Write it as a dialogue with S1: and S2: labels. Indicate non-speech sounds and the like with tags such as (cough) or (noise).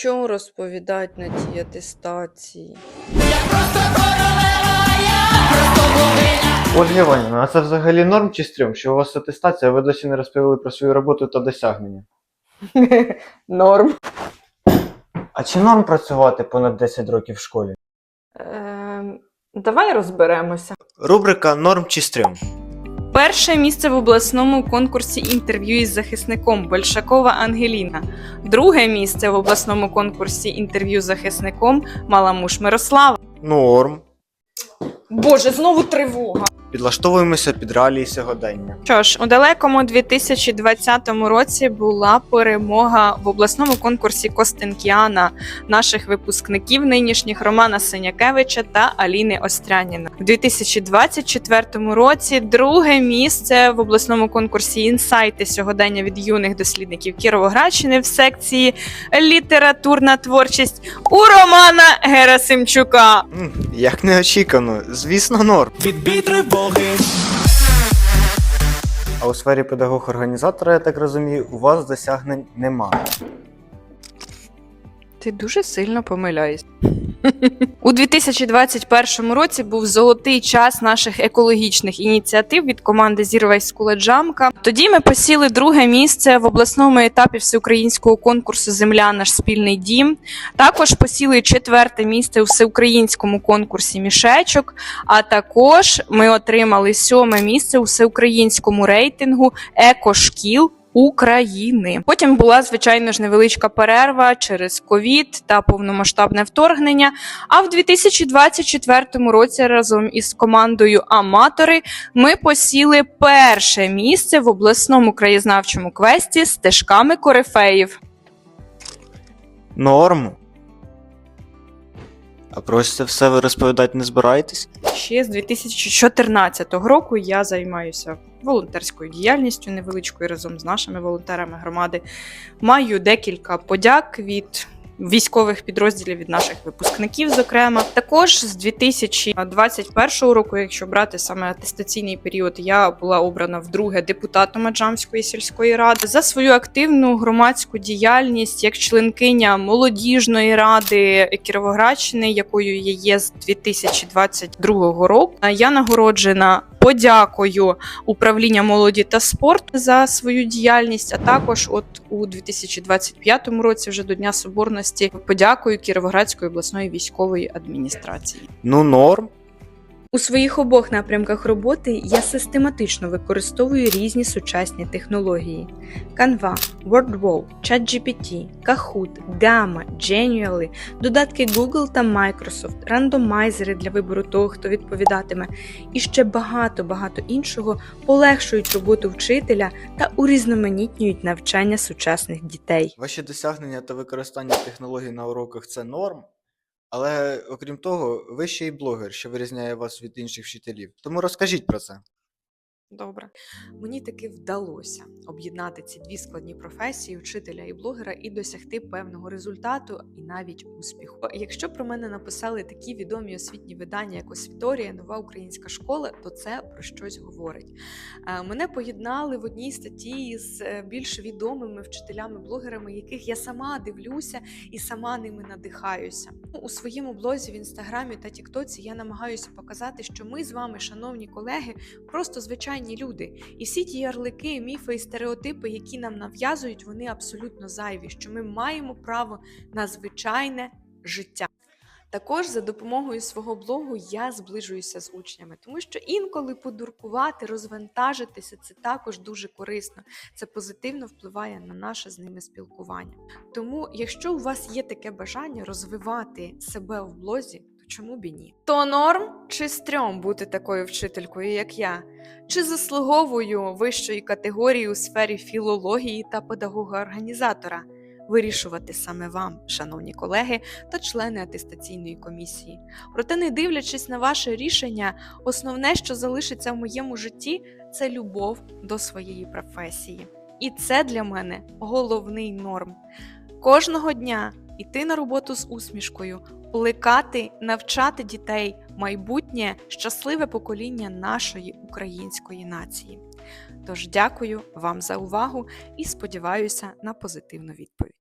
S1: що розповідати на тій атестації?
S2: Ольга Іванівна, а це взагалі норм чи стрьом, що у вас атестація, а ви досі не розповіли про свою роботу та досягнення? (laughs)
S1: Норм.
S2: А чи норм працювати понад 10 років в школі?
S1: Ем, давай розберемося.
S2: Рубрика Норм чи стрьом.
S1: Перше місце в обласному конкурсі інтерв'ю із захисником Большакова Ангеліна. Друге місце в обласному конкурсі інтерв'ю з захисником Маламуш Мирослава.
S2: Норм.
S1: Боже, знову тривога.
S2: Підлаштовуємося під реалії сьогодення.
S1: Що ж, у далекому 2020 році була перемога в обласному конкурсі Костенкіана наших випускників нинішніх Романа Синякевича та Аліни Остряніна. У 2024 році друге місце в обласному конкурсі Інсайти сьогодення від юних дослідників Кіровоградщини в секції Літературна творчість у Романа Герасимчука.
S2: Як неочікувано, звісно, норм.
S3: Відбій тривоги.
S2: А у сфері педагог-організатора, я так розумію, у вас досягнень немає.
S1: Ти дуже сильно помиляєшся. (laughs) У 2021 році був золотий час наших екологічних ініціатив від команди Зірвай Скуледжамка. Тоді ми посіли друге місце в обласному етапі всеукраїнського конкурсу Земля наш спільний дім. Також посіли четверте місце у всеукраїнському конкурсі мішечок. А також ми отримали сьоме місце у всеукраїнському рейтингу екошкіл. України потім була звичайно ж невеличка перерва через ковід та повномасштабне вторгнення. А в 2024 році разом із командою Аматори ми посіли перше місце в обласному краєзнавчому квесті стежками корифеїв.
S2: Норм. А про це все ви розповідати не збираєтесь?
S1: Ще з 2014 року я займаюся волонтерською діяльністю невеличкою разом з нашими волонтерами громади. Маю декілька подяк від військових підрозділів від наших випускників. Зокрема, також з 2021 року, якщо брати саме атестаційний період, я була обрана вдруге депутатом Аджамської сільської ради за свою активну громадську діяльність як членкиня молодіжної ради Кіровоградщини, якою я є з 2022 року. Я нагороджена подякою управління молоді та спорту за свою діяльність. А також, от у 2025 році, вже до Дня Соборності, подякою Кіровоградської обласної військової адміністрації.
S2: Ну, норм.
S1: У своїх обох напрямках роботи я систематично використовую різні сучасні технології: Canva, WordWall, ChatGPT, Kahoot, Gamma, Genially, додатки Google та Microsoft, рандомайзери для вибору того, хто відповідатиме, і ще багато-багато іншого полегшують роботу вчителя та урізноманітнюють навчання сучасних дітей.
S2: Ваші досягнення та використання технологій на уроках це норм. Але окрім того, ви ще й блогер, що вирізняє вас від інших вчителів. Тому розкажіть про це.
S1: Добре, мені таки вдалося об'єднати ці дві складні професії вчителя і блогера і досягти певного результату і навіть успіху. Якщо про мене написали такі відомі освітні видання, як Освіторія, нова українська школа, то це про щось говорить. Е, Мене поєднали в одній статті з е, більш відомими вчителями-блогерами, яких я сама дивлюся і сама ними надихаюся. У своєму блозі в інстаграмі та Тіктоці я намагаюся показати, що ми з вами, шановні колеги, просто звичайні люди. І всі ті ярлики, міфи і стереотипи, які нам нав'язують, вони абсолютно зайві, що ми маємо право на звичайне життя. Також за допомогою свого блогу я зближуюся з учнями, тому що інколи подуркувати, розвантажитися це також дуже корисно. Це позитивно впливає на наше з ними спілкування. Тому, якщо у вас є таке бажання розвивати себе в блозі, чому б і ні? То норм чи стрьом бути такою вчителькою, як я? Чи заслуговую вищої категорії у сфері філології та педагога-організатора? Вирішувати саме вам, шановні колеги та члени атестаційної комісії. Проте, не дивлячись на ваше рішення, основне, що залишиться в моєму житті, це любов до своєї професії. І це для мене головний норм. Кожного дня йти на роботу з усмішкою, плекати, навчати дітей майбутнє щасливе покоління нашої української нації. Тож дякую вам за увагу і сподіваюся на позитивну відповідь.